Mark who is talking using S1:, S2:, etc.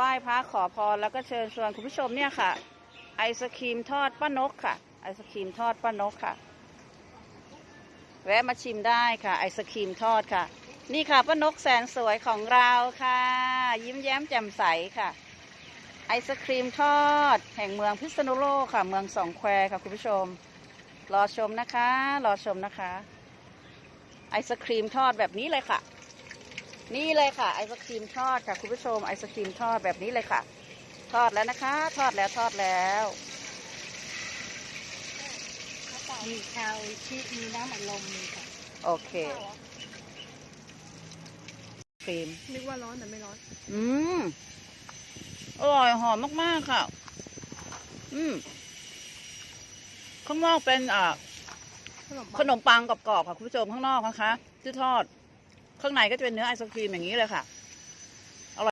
S1: ไหว้พระขอพรแล้วก็เชิญชวนคุณผู้ชมเนี่ยค่ะ ไอศครีมทอดป้านกค่ะ ไอศครีมทอดป้านกค่ะ แวะมาชิมได้ค่ะ ไอศครีมทอดค่ะ นี่ค่ะป้านกแสนสวยของเราค่ะ ยิ้มแย้มแจ่มใสค่ะ ไอศครีมทอด แห่งเมืองพิษณุโลกค่ะ เมืองสองแควค่ะคุณผู้ชม รอชมนะคะ รอชมนะคะ ไอศครีมทอดแบบนี้เลยค่ะ นี่เลยค่ะไอศครีมทอดค่ะคุณผู้ชมไอศครีมทอดแบบนี้เลยค่ะ ทอดแล้วนะคะ ทอดแล้วทอดแล้ว
S2: มีคาวชีสมีน้ำอัดลมมีค่ะ
S1: โอเคครีม
S2: นึกว่าร้อนแต่ไม่ร้อน
S1: อืมอร่อยหอมมากๆค่ะ อืมข้างนอกเป็นอ่า
S2: ขนม
S1: ขนมปังกรอบๆค่ะคุณผู้ชมข้างนอกนะคะที่ทอด ข้างในก็จะเป็นเนื้อไอศครีมอย่างนี้เลยค่ะ